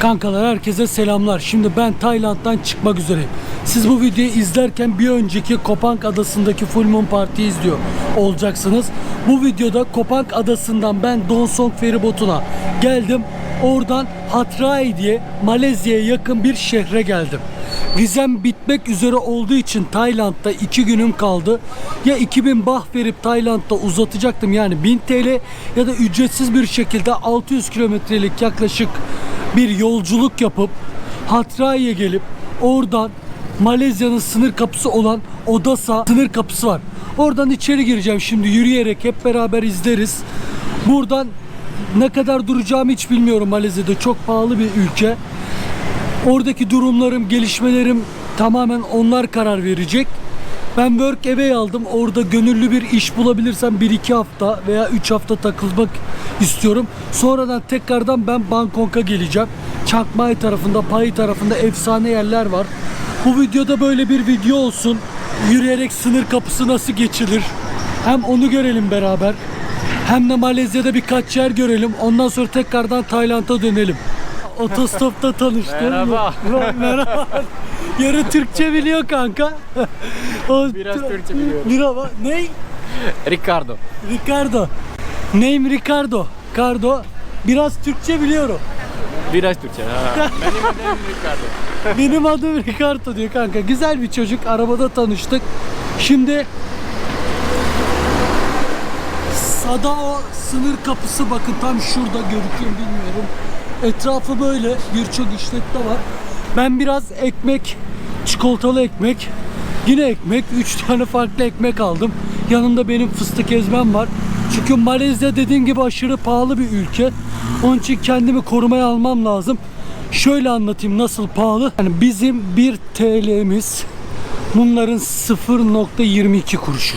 Kankalar herkese selamlar. Şimdi ben Tayland'dan çıkmak üzereyim. Siz bu videoyu izlerken bir önceki Kopang Adası'ndaki Full Moon Party izliyor olacaksınız. Bu videoda Kopang Adası'ndan ben Donsong feribotuna geldim. Oradan Hatrai diye Malezya'ya yakın bir şehre geldim. Vizem bitmek üzere olduğu için Tayland'da 2 günüm kaldı. Ya 2000 bah verip Tayland'da uzatacaktım yani 1000 TL ya da ücretsiz bir şekilde 600 kilometrelik yaklaşık bir yolculuk yapıp Hatrai'ye gelip oradan Malezya'nın sınır kapısı olan Odasa sınır kapısı var. Oradan içeri gireceğim şimdi yürüyerek hep beraber izleriz. Buradan ne kadar duracağımı hiç bilmiyorum Malezya'da. Çok pahalı bir ülke. Oradaki durumlarım, gelişmelerim tamamen onlar karar verecek. Ben work away aldım. Orada gönüllü bir iş bulabilirsem 1-2 hafta veya 3 hafta takılmak istiyorum. Sonradan tekrardan ben Bangkok'a geleceğim. Chiang Mai tarafında, Pai tarafında efsane yerler var. Bu videoda böyle bir video olsun. Yürüyerek sınır kapısı nasıl geçilir? Hem onu görelim beraber. Hem de Malezya'da birkaç yer görelim. Ondan sonra tekrardan Tayland'a dönelim. Otostopta tanıştım. Merhaba. Merhaba. Yarı Türkçe biliyor kanka. O, Biraz Türkçe biliyorum. Merhaba. Ne? Ricardo. Ricardo. Name Ricardo. Ricardo. Biraz Türkçe biliyorum. Biraz Türkçe. Ha. Benim adım Ricardo. Benim adım Ricardo diyor kanka. Güzel bir çocuk. Arabada tanıştık. Şimdi Sadao sınır kapısı bakın tam şurada görüküyor bilmiyorum. Etrafı böyle birçok işletme var. Ben biraz ekmek, çikolatalı ekmek, yine ekmek, 3 tane farklı ekmek aldım. Yanımda benim fıstık ezmem var. Çünkü Malezya dediğim gibi aşırı pahalı bir ülke. Onun için kendimi korumaya almam lazım. Şöyle anlatayım nasıl pahalı. Yani bizim 1 TL'miz bunların 0.22 kuruşu.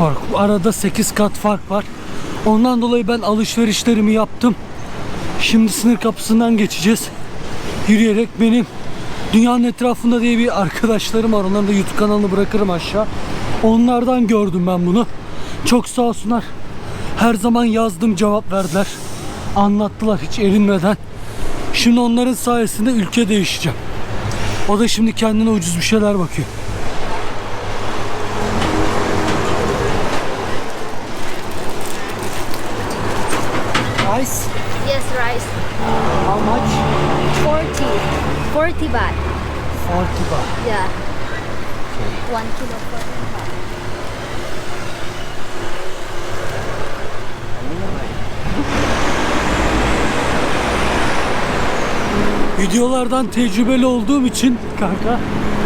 Var. Arada 8 kat fark var. Ondan dolayı ben alışverişlerimi yaptım. Şimdi sınır kapısından geçeceğiz. Yürüyerek benim dünyanın etrafında diye bir arkadaşlarım var. Onların da YouTube kanalını bırakırım aşağı. Onlardan gördüm ben bunu. Çok sağ olsunlar. Her zaman yazdım cevap verdiler. Anlattılar hiç erinmeden. Şimdi onların sayesinde ülke değişeceğim. O da şimdi kendine ucuz bir şeyler bakıyor. Rice, Yes, rice. how much? 40. 40 baht. 40 baht. Yeah. One kilo 40 baht. Videolardan tecrübeli olduğum için kanka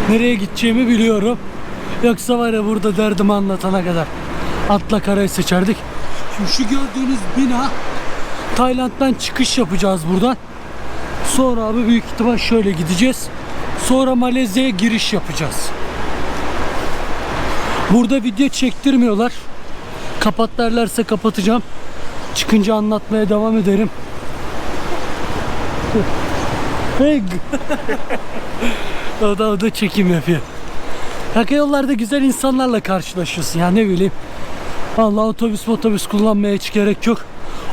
nereye gideceğimi biliyorum. Yoksa var ya burada derdimi anlatana kadar atla karayı seçerdik. Şimdi şu gördüğünüz bina Tayland'dan çıkış yapacağız buradan. Sonra abi büyük ihtimal şöyle gideceğiz. Sonra Malezya'ya giriş yapacağız. Burada video çektirmiyorlar. Kapat derlerse kapatacağım. Çıkınca anlatmaya devam ederim. Hey. o da o da çekim yapıyor. Kanka yollarda güzel insanlarla karşılaşıyorsun ya ne bileyim. Vallahi otobüs otobüs kullanmaya hiç gerek yok.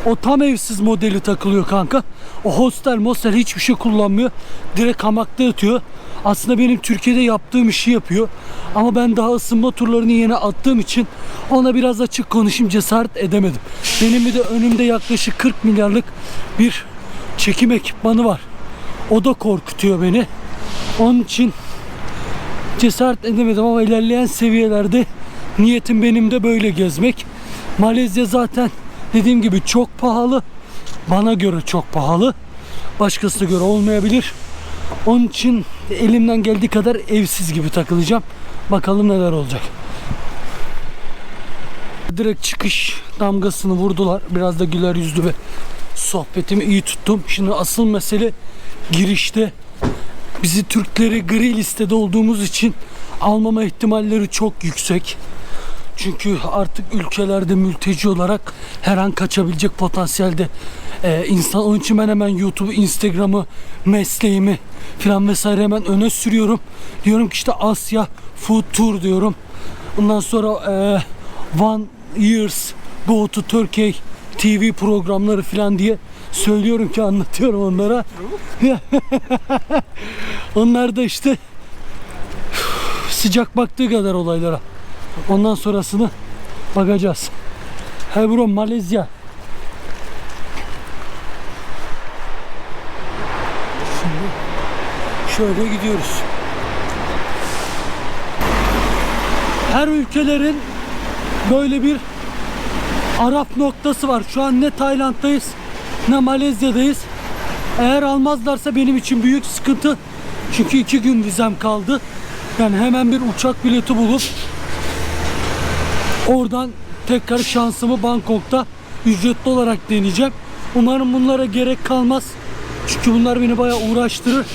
O tam evsiz modeli takılıyor kanka. O hostel mostel hiçbir şey kullanmıyor. Direkt hamakta yatıyor. Aslında benim Türkiye'de yaptığım işi yapıyor. Ama ben daha ısınma turlarını yeni attığım için ona biraz açık konuşayım cesaret edemedim. Benim bir de önümde yaklaşık 40 milyarlık bir çekim ekipmanı var. O da korkutuyor beni. Onun için cesaret edemedim ama ilerleyen seviyelerde niyetim benim de böyle gezmek. Malezya zaten dediğim gibi çok pahalı. Bana göre çok pahalı. Başkasına göre olmayabilir. Onun için elimden geldiği kadar evsiz gibi takılacağım. Bakalım neler olacak. Direkt çıkış damgasını vurdular. Biraz da güler yüzlü ve sohbetimi iyi tuttum. Şimdi asıl mesele girişte bizi Türkleri gri listede olduğumuz için almama ihtimalleri çok yüksek. Çünkü artık ülkelerde mülteci olarak her an kaçabilecek potansiyelde e, insan. Onun için ben hemen YouTube, Instagram'ı, mesleğimi falan vesaire hemen öne sürüyorum. Diyorum ki işte Asya Food Tour diyorum. Ondan sonra e, One Years Go to Turkey TV programları falan diye söylüyorum ki anlatıyorum onlara. Onlar da işte sıcak baktığı kadar olaylara. Ondan sonrasını bakacağız. Hebron, Malezya. Şimdi şöyle gidiyoruz. Her ülkelerin böyle bir Arap noktası var. Şu an ne Tayland'dayız ne Malezya'dayız. Eğer almazlarsa benim için büyük sıkıntı. Çünkü iki gün vizem kaldı. Yani hemen bir uçak bileti bulup oradan tekrar şansımı Bangkok'ta ücretli olarak deneyeceğim. Umarım bunlara gerek kalmaz. Çünkü bunlar beni bayağı uğraştırır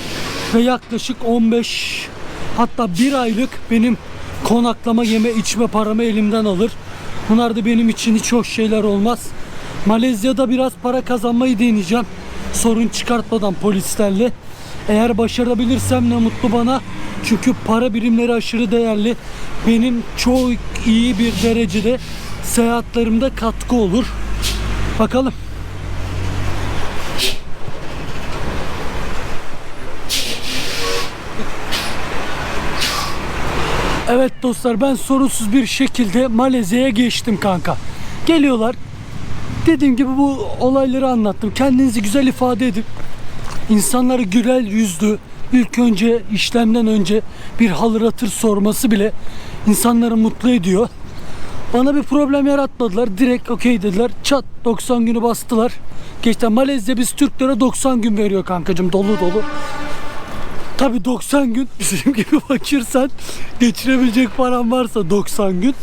ve yaklaşık 15 hatta bir aylık benim konaklama, yeme, içme paramı elimden alır. Bunlar da benim için hiç hoş şeyler olmaz. Malezya'da biraz para kazanmayı deneyeceğim. Sorun çıkartmadan polislerle. Eğer başarabilirsem ne mutlu bana. Çünkü para birimleri aşırı değerli. Benim çok iyi bir derecede seyahatlerimde katkı olur. Bakalım. Evet dostlar ben sorunsuz bir şekilde Malezya'ya geçtim kanka. Geliyorlar. Dediğim gibi bu olayları anlattım. Kendinizi güzel ifade edip insanları güler yüzlü ilk önce işlemden önce bir hal hatır sorması bile insanları mutlu ediyor. Bana bir problem yaratmadılar. Direkt okey dediler. Çat 90 günü bastılar. Geçten Malezya biz Türklere 90 gün veriyor kankacım dolu dolu. Tabi 90 gün bizim gibi fakirsen geçirebilecek paran varsa 90 gün.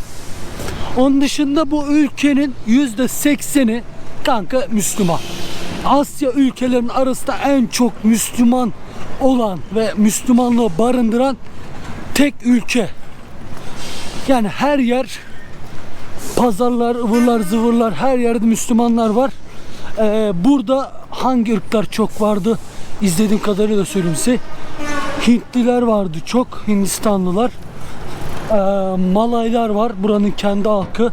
Onun dışında bu ülkenin %80'i kanka Müslüman. Asya ülkelerinin arasında en çok Müslüman olan ve Müslümanlığı barındıran tek ülke. Yani her yer pazarlar, ıvırlar, zıvırlar her yerde Müslümanlar var. Ee, burada hangi ırklar çok vardı? İzlediğim kadarıyla söyleyeyim size. Hintliler vardı çok, Hindistanlılar. Ee, Malaylar var, buranın kendi halkı.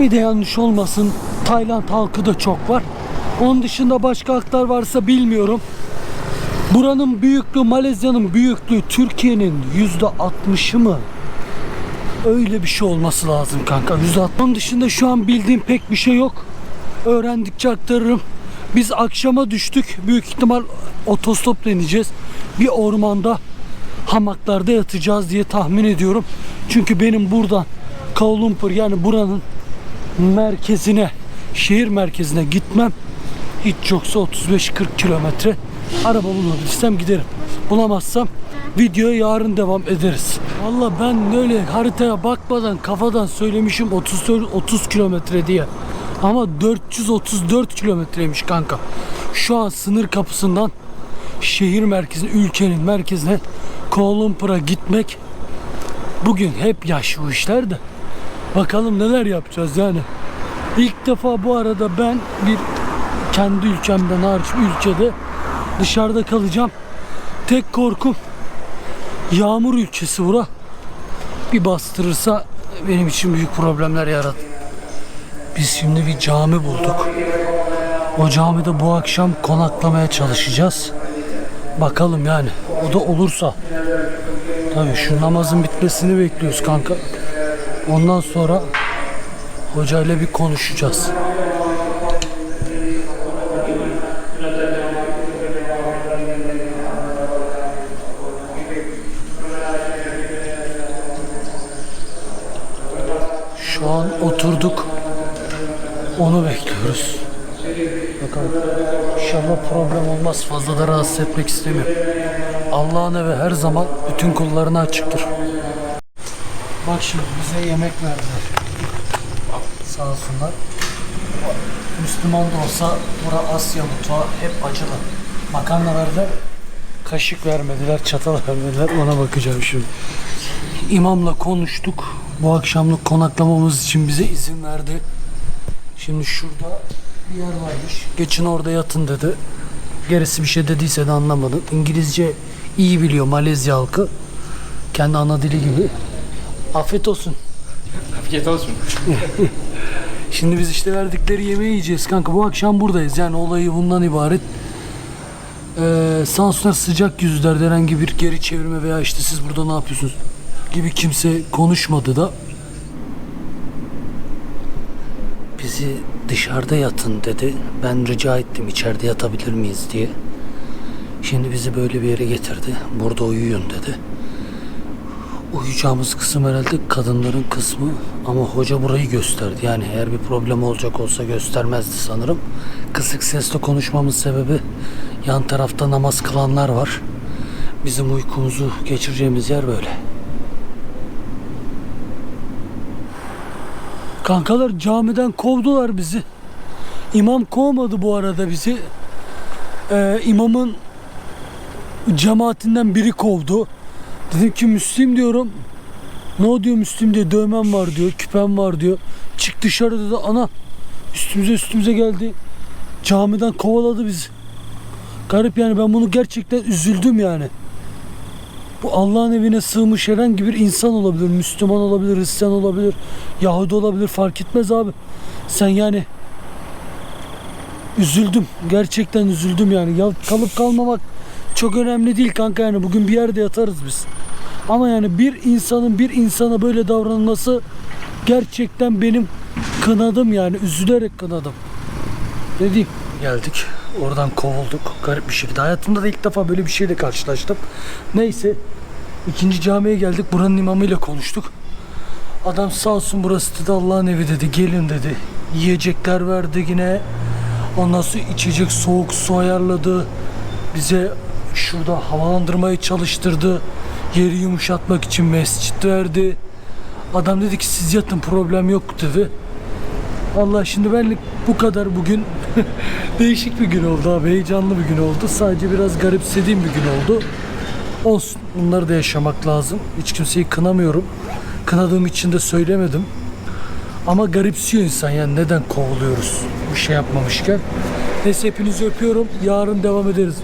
Bir de yanlış olmasın, Tayland halkı da çok var. Onun dışında başka halklar varsa bilmiyorum. Buranın büyüklüğü, Malezya'nın büyüklüğü Türkiye'nin yüzde altmışı mı? Öyle bir şey olması lazım kanka. Yüzde Onun dışında şu an bildiğim pek bir şey yok. Öğrendikçe aktarırım. Biz akşama düştük. Büyük ihtimal otostop deneyeceğiz. Bir ormanda hamaklarda yatacağız diye tahmin ediyorum. Çünkü benim buradan Kuala Lumpur yani buranın merkezine, şehir merkezine gitmem hiç yoksa 35-40 kilometre. Araba bulabilirsem giderim. Bulamazsam videoya yarın devam ederiz. Valla ben öyle haritaya bakmadan kafadan söylemişim 30 30 kilometre diye. Ama 434 kilometreymiş kanka. Şu an sınır kapısından şehir merkezine, ülkenin merkezine Kuala Lumpur'a gitmek bugün hep yaş bu işler de. Bakalım neler yapacağız yani. İlk defa bu arada ben bir kendi ülkemden hariç ülkede dışarıda kalacağım. Tek korkum yağmur ülkesi bura. Bir bastırırsa benim için büyük problemler yaratır. Biz şimdi bir cami bulduk. O camide bu akşam konaklamaya çalışacağız. Bakalım yani. O da olursa. Tabii şu namazın bitmesini bekliyoruz kanka. Ondan sonra hocayla bir konuşacağız. Şu an oturduk. Onu bekliyoruz. Bakalım. İnşallah problem olmaz. Fazla da rahatsız etmek istemiyorum. Allah'ın evi her zaman bütün kullarına açıktır. Bak şimdi bize yemek verdiler. Sağ olsunlar. Müslüman da olsa bura Asya mutfağı hep acılı. Makarna verdiler. Kaşık vermediler, çatal vermediler. Ona bakacağım şimdi. İmamla konuştuk. Bu akşamlık konaklamamız için bize izin verdi. Şimdi şurada bir yer varmış. Geçin orada yatın dedi. Gerisi bir şey dediyse de anlamadım. İngilizce iyi biliyor Malezya halkı. Kendi ana dili gibi. Afiyet olsun. Afiyet olsun. Şimdi biz işte verdikleri yemeği yiyeceğiz kanka. Bu akşam buradayız. Yani olayı bundan ibaret. Ee, sağ olsunlar sıcak yüzler herhangi bir geri çevirme veya işte siz burada ne yapıyorsunuz gibi kimse konuşmadı da. Bizi dışarıda yatın dedi. Ben rica ettim içeride yatabilir miyiz diye. Şimdi bizi böyle bir yere getirdi. Burada uyuyun dedi. Uyuyacağımız kısım herhalde kadınların kısmı ama hoca burayı gösterdi. Yani eğer bir problem olacak olsa göstermezdi sanırım. Kısık sesle konuşmamın sebebi yan tarafta namaz kılanlar var. Bizim uykumuzu geçireceğimiz yer böyle. Kankalar camiden kovdular bizi. İmam kovmadı bu arada bizi. Ee, imamın cemaatinden biri kovdu. Dedim ki Müslim diyorum. Ne o diyor Müslim diye dövmem var diyor. Küpem var diyor. Çık dışarı dedi. Ana üstümüze üstümüze geldi. Camiden kovaladı bizi. Garip yani ben bunu gerçekten üzüldüm yani. Bu Allah'ın evine sığmış herhangi bir insan olabilir. Müslüman olabilir, Hristiyan olabilir, Yahudi olabilir fark etmez abi. Sen yani üzüldüm. Gerçekten üzüldüm yani. Ya kalıp kalmamak çok önemli değil kanka yani. Bugün bir yerde yatarız biz. Ama yani bir insanın bir insana böyle davranması gerçekten benim kınadım yani. Üzülerek kınadım. Ne diyeyim? Geldik. Oradan kovulduk. Garip bir şekilde. Hayatımda da ilk defa böyle bir şeyle karşılaştım. Neyse. ikinci camiye geldik. Buranın imamıyla konuştuk. Adam sağ olsun burası dedi Allah'ın evi dedi. Gelin dedi. Yiyecekler verdi yine. Ondan sonra içecek soğuk su ayarladı. Bize şurada havalandırmayı çalıştırdı. Yeri yumuşatmak için mescit verdi. Adam dedi ki siz yatın problem yok dedi. Allah şimdi benlik bu kadar bugün değişik bir gün oldu abi. Heyecanlı bir gün oldu. Sadece biraz garipsediğim bir gün oldu. Olsun. Bunları da yaşamak lazım. Hiç kimseyi kınamıyorum. Kınadığım için de söylemedim. Ama garipsiyor insan yani neden kovuluyoruz bir şey yapmamışken. Neyse hepinizi öpüyorum. Yarın devam ederiz.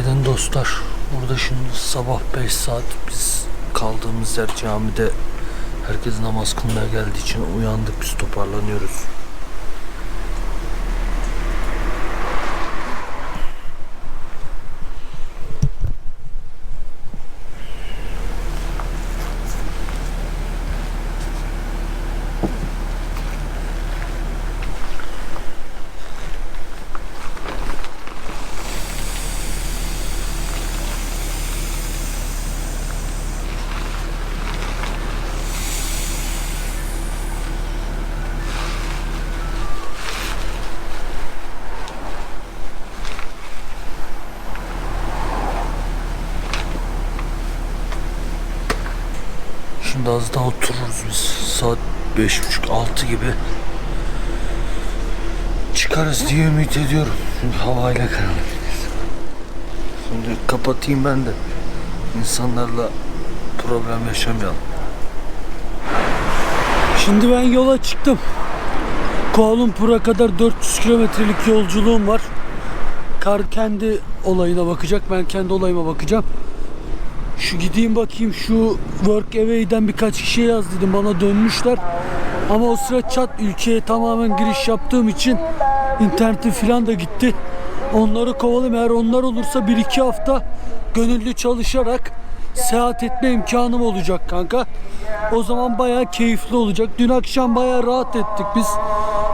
Günaydın dostlar. Burada şimdi sabah 5 saat biz kaldığımız yer camide herkes namaz kılmaya geldiği için uyandık biz toparlanıyoruz. Şimdi az daha otururuz biz. Saat beş buçuk altı gibi. Çıkarız diye ümit ediyorum. Çünkü havayla karanlık. Şimdi kapatayım ben de. İnsanlarla problem yaşamayalım. Şimdi ben yola çıktım. Kuala Lumpur'a kadar 400 kilometrelik yolculuğum var. Kar kendi olayına bakacak. Ben kendi olayıma bakacağım. Şu gideyim bakayım şu work away'den birkaç kişiye yaz dedim bana dönmüşler. Ama o sıra çat ülkeye tamamen giriş yaptığım için internetim filan da gitti. Onları kovalım eğer onlar olursa 1-2 hafta gönüllü çalışarak seyahat etme imkanım olacak kanka. O zaman bayağı keyifli olacak. Dün akşam bayağı rahat ettik biz.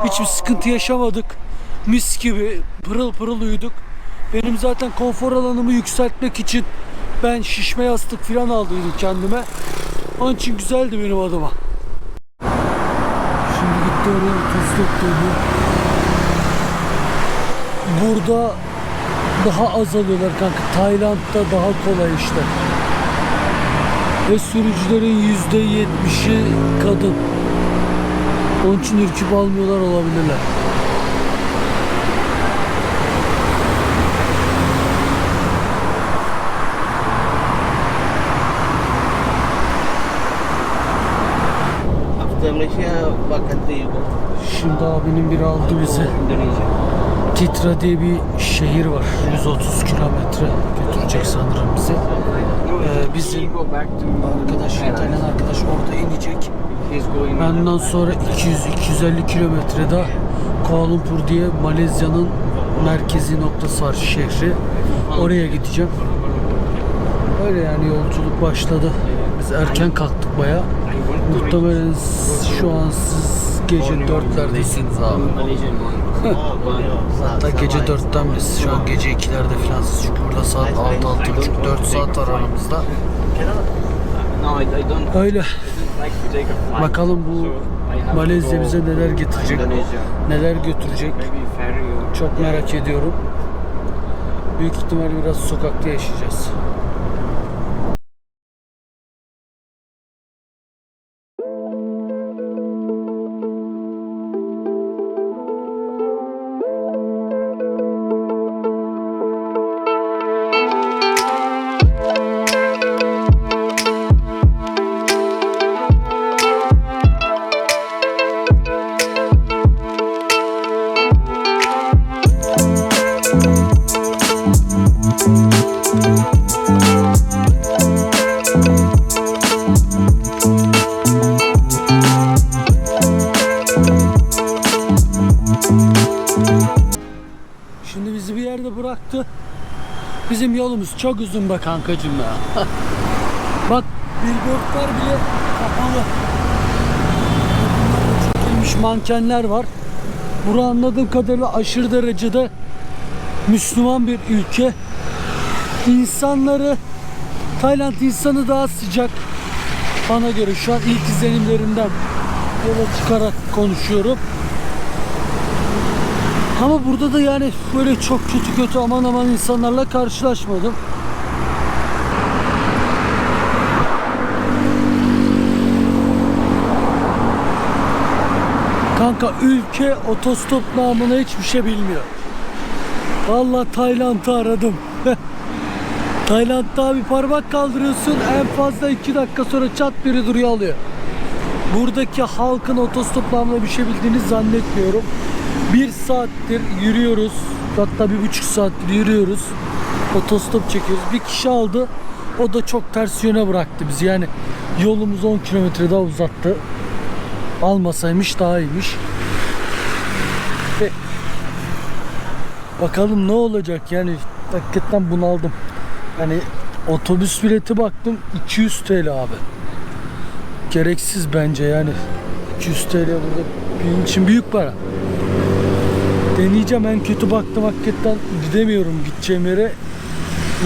Hiçbir sıkıntı yaşamadık. Mis gibi pırıl pırıl uyuduk. Benim zaten konfor alanımı yükseltmek için ben şişme yastık falan aldıydım kendime. Onun için güzeldi benim adıma. Şimdi gitti oraya tuzluk dedi. Burada daha az alıyorlar kanka. Tayland'da daha kolay işte. Ve sürücülerin yüzde yetmişi kadın. Onun için ürküp almıyorlar olabilirler. Şimdi abinin biri aldı. Indonesia. Titra diye bir şehir var. 130 kilometre götürecek sanırım bizi. Ee, bizim arkadaş, İtalyan arkadaş orada inecek. Benden sonra 200-250 kilometrede Kuala Lumpur diye Malezya'nın merkezi noktası var şehri. Oraya gideceğim. Öyle yani yolculuk başladı. Biz erken kalktık baya. Muhtemelen şu an siz gece dörtlerdesiniz abi. Hatta gece dörtten biz şu an gece ikilerde falan siz çünkü burada saat altı altı buçuk dört saat var aramızda. Öyle. Bakalım bu Malezya bize neler getirecek, neler götürecek. Çok merak ediyorum. Büyük ihtimal biraz sokakta yaşayacağız. Bıraktı. Bizim yolumuz çok uzun be kankacım ya. Bak billboardlar bile kapalı. Çekilmiş mankenler var. Bura anladığım kadarıyla aşırı derecede Müslüman bir ülke. İnsanları Tayland insanı daha sıcak. Bana göre şu an ilk izlenimlerimden yola çıkarak konuşuyorum. Ama burada da yani böyle çok kötü kötü aman aman insanlarla karşılaşmadım. Kanka ülke otostop namına hiçbir şey bilmiyor. Vallahi Tayland'ı aradım. Tayland'da bir parmak kaldırıyorsun en fazla iki dakika sonra çat biri duruyor alıyor. Buradaki halkın otostop namına bir şey bildiğini zannetmiyorum. Bir saattir yürüyoruz. Hatta bir buçuk saattir yürüyoruz. Otostop çekiyoruz. Bir kişi aldı. O da çok ters yöne bıraktı bizi. Yani yolumuz 10 kilometre daha uzattı. Almasaymış daha iyiymiş. Ve bakalım ne olacak yani hakikaten bunaldım. Hani otobüs bileti baktım 200 TL abi. Gereksiz bence yani. 200 TL burada benim için büyük para. Deneyeceğim en kötü baktım hakikaten gidemiyorum gideceğim yere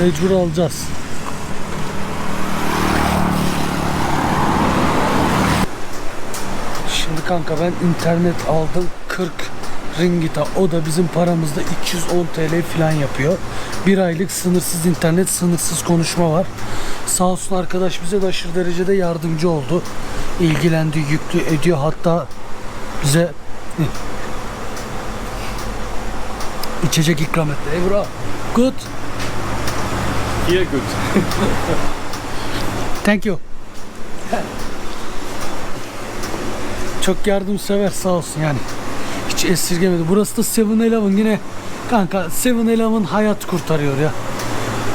mecbur alacağız. Şimdi kanka ben internet aldım 40 ringita o da bizim paramızda 210 TL falan yapıyor. Bir aylık sınırsız internet sınırsız konuşma var. Sağ olsun arkadaş bize de aşırı derecede yardımcı oldu. İlgilendi yüklü ediyor hatta bize içecek ikram etti. Hey bro. Good. Here good. Thank you. Çok yardımsever sağ olsun yani. Hiç esirgemedi. Burası da 7-Eleven yine kanka 7-Eleven hayat kurtarıyor ya.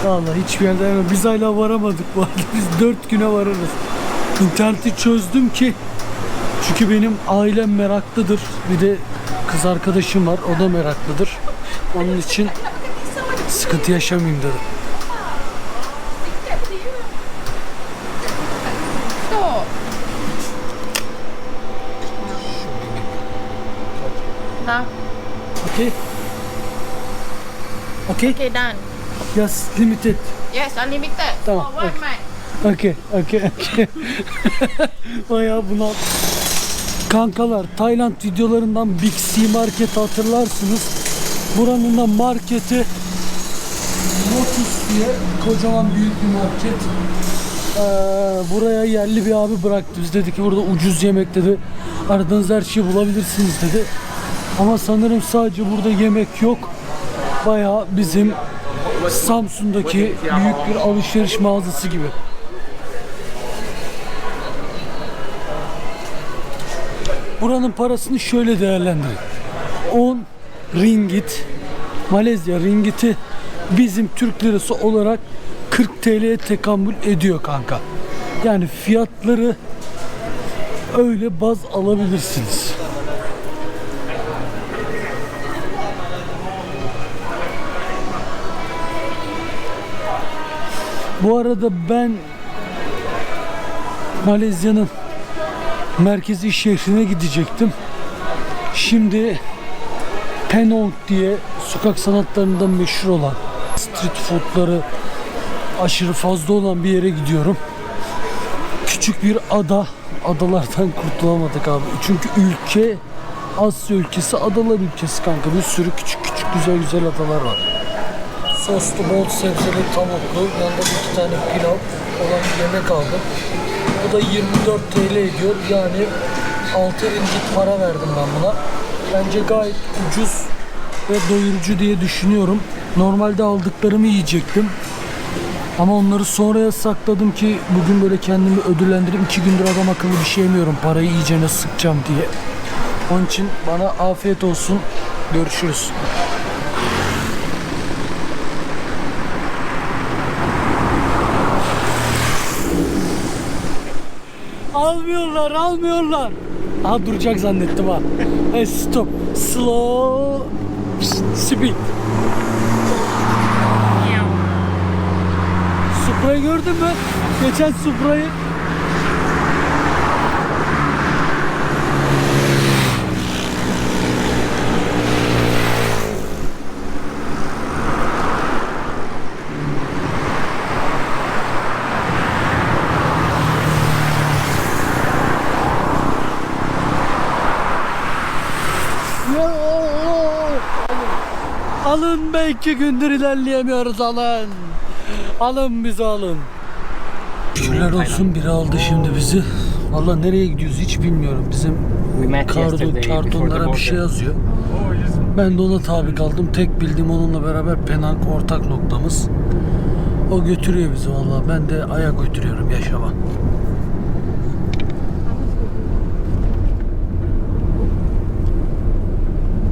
Vallahi hiçbir yerde yani biz hala varamadık bu arada. Biz 4 güne varırız. İnterneti çözdüm ki çünkü benim ailem meraklıdır. Bir de kız arkadaşım var. O da meraklıdır. Onun için sıkıntı yaşamayayım dedim. Now, Okay. Okay. okay, done. Yes, limited. Yes, unlimited. Tamam, For one okay. month. Okey, okey, okey. Bayağı bunal. Kankalar, Tayland videolarından Big C Market hatırlarsınız. Buranın da marketi Lotus diye kocaman büyük bir market. Ee, buraya yerli bir abi bıraktı. Biz dedi ki burada ucuz yemek dedi. Aradığınız her şeyi bulabilirsiniz dedi. Ama sanırım sadece burada yemek yok. Bayağı bizim Samsun'daki büyük bir alışveriş mağazası gibi. Buranın parasını şöyle değerlendirin. 10 ringgit Malezya ringgiti bizim Türk lirası olarak 40 TL'ye tekamül ediyor kanka. Yani fiyatları öyle baz alabilirsiniz. Bu arada ben Malezya'nın merkezi şehrine gidecektim. Şimdi Penong diye sokak sanatlarından meşhur olan street foodları aşırı fazla olan bir yere gidiyorum. Küçük bir ada. Adalardan kurtulamadık abi. Çünkü ülke Asya ülkesi, adalar ülkesi kanka. Bir sürü küçük küçük güzel güzel adalar var. Soslu bol sebzeli tavuklu, yanında bir iki tane pilav olan bir yemek aldım. Bu da 24 TL ediyor. Yani 6 ringgit para verdim ben buna. Bence gayet ucuz ve doyurucu diye düşünüyorum. Normalde aldıklarımı yiyecektim. Ama onları sonraya sakladım ki bugün böyle kendimi ödüllendirip iki gündür adam akıllı bir şey yemiyorum. Parayı iyicene sıkacağım diye. Onun için bana afiyet olsun. Görüşürüz. Almıyorlar, almıyorlar. Aha duracak zannettim ha. Hey, stop. Slow speed. Supra'yı gördün mü? Geçen Supra'yı. Ya, Alın be iki gündür ilerleyemiyoruz alın. Alın bizi alın. Şükürler olsun biri aldı şimdi bizi. Valla nereye gidiyoruz hiç bilmiyorum. Bizim karton, kartonlara bir şey yazıyor. Ben de ona tabi kaldım. Tek bildiğim onunla beraber Penang ortak noktamız. O götürüyor bizi valla. Ben de ayak götürüyorum yaşama.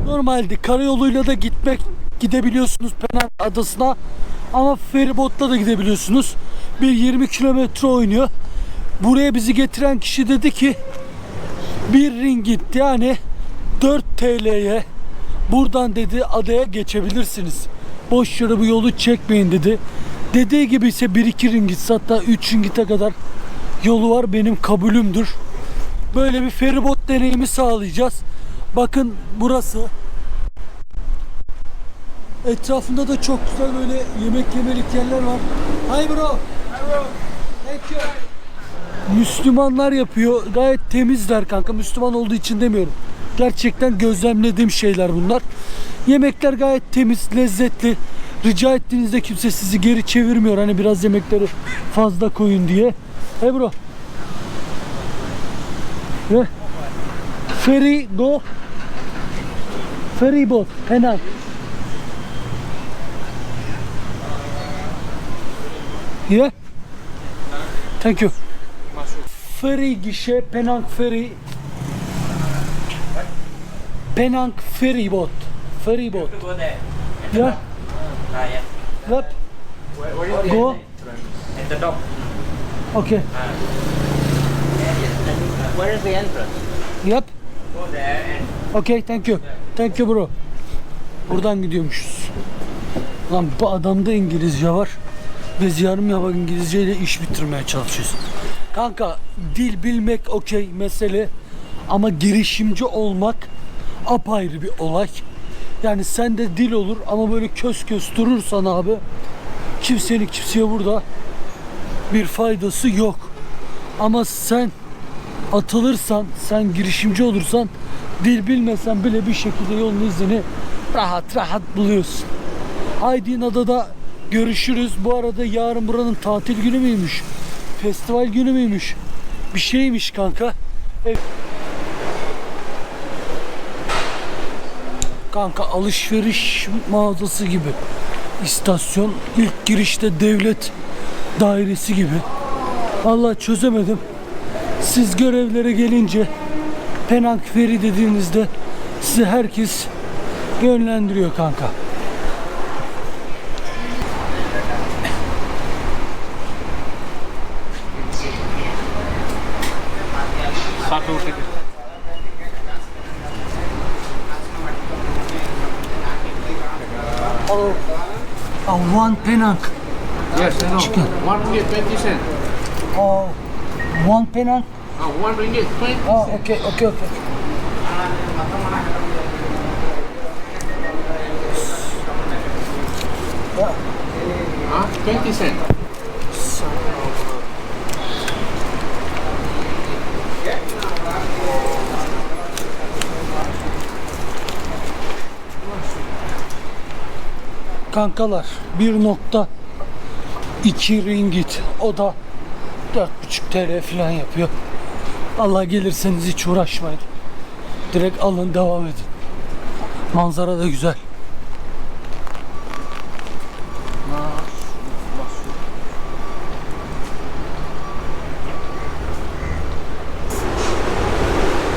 Normalde karayoluyla da gitmek gidebiliyorsunuz Penang adasına ama feribotla da gidebiliyorsunuz. Bir 20 kilometre oynuyor. Buraya bizi getiren kişi dedi ki bir ringgit yani 4 TL'ye buradan dedi adaya geçebilirsiniz. Boş yere bu yolu çekmeyin dedi. Dediği gibi ise 1-2 ringgit hatta 3 ringgite kadar yolu var benim kabulümdür. Böyle bir feribot deneyimi sağlayacağız. Bakın burası. Etrafında da çok güzel böyle yemek yemelik yerler var. Hi bro. Thank you. Müslümanlar yapıyor. Gayet temizler kanka. Müslüman olduğu için demiyorum. Gerçekten gözlemlediğim şeyler bunlar. Yemekler gayet temiz, lezzetli. Rica ettiğinizde kimse sizi geri çevirmiyor. Hani biraz yemekleri fazla koyun diye. Hey bro. Ve ferry go. Ferry boat. Penang. Yeah. Thank you. Ferry gişe Penang Ferry. Penang Ferry boat. Ferry boat. Yeah. Ah, yeah. Yep. Go. At the dock. Okay. Where is the entrance? Yep. Go there and Okay, thank you. Thank you bro. Buradan gidiyormuşuz. Lan bu adamda İngilizce var. Biz yarım yapak İngilizceyle iş bitirmeye çalışıyoruz. Kanka dil bilmek okey mesele ama girişimci olmak apayrı bir olay. Yani sende dil olur ama böyle kös kös durursan abi kimsenin kimseye burada bir faydası yok. Ama sen atılırsan, sen girişimci olursan dil bilmesen bile bir şekilde yolun izini rahat rahat buluyorsun. Aydın Adada görüşürüz. Bu arada yarın buranın tatil günü müymüş? Festival günü müymüş? Bir şeymiş kanka. Kanka alışveriş mağazası gibi. İstasyon ilk girişte devlet dairesi gibi. Vallahi çözemedim. Siz görevlere gelince Penang Feri dediğinizde sizi herkes yönlendiriyor kanka. ಸಾಕು ಹುಟ್ಟಿದೆ Oh, oh, one pinnock. Yes, I know. Chicken. One ringgit, 20 cents. Oh, one pinnock? Oh, ah, one ringgit, 20. Oh, okay, okay, okay. Yeah. 20 cents. Kankalar 1.2 ringgit. O da 4.5 TL falan yapıyor. Allah gelirseniz hiç uğraşmayın. Direkt alın devam edin. Manzara da güzel.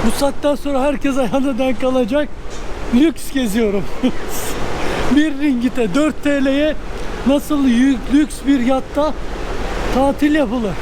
Bu saatten sonra herkes ayağına denk kalacak. Lüks geziyorum. 1 ringite 4 TL'ye nasıl lüks bir yatta tatil yapılır?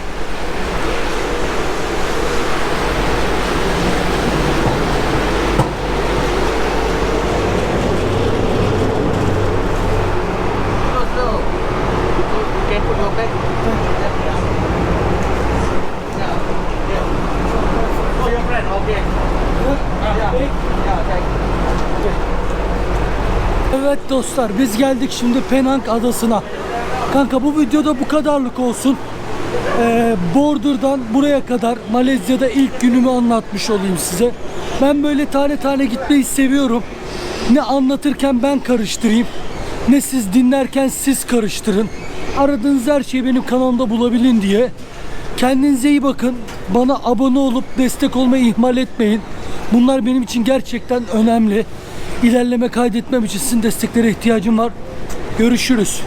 Evet dostlar biz geldik şimdi Penang adasına. Kanka bu videoda bu kadarlık olsun. Ee, Bordur'dan buraya kadar Malezya'da ilk günümü anlatmış olayım size. Ben böyle tane tane gitmeyi seviyorum. Ne anlatırken ben karıştırayım. Ne siz dinlerken siz karıştırın. Aradığınız her şeyi benim kanalımda bulabilin diye. Kendinize iyi bakın. Bana abone olup destek olmayı ihmal etmeyin. Bunlar benim için gerçekten önemli. İlerleme kaydetmem için sizin desteklere ihtiyacım var. Görüşürüz.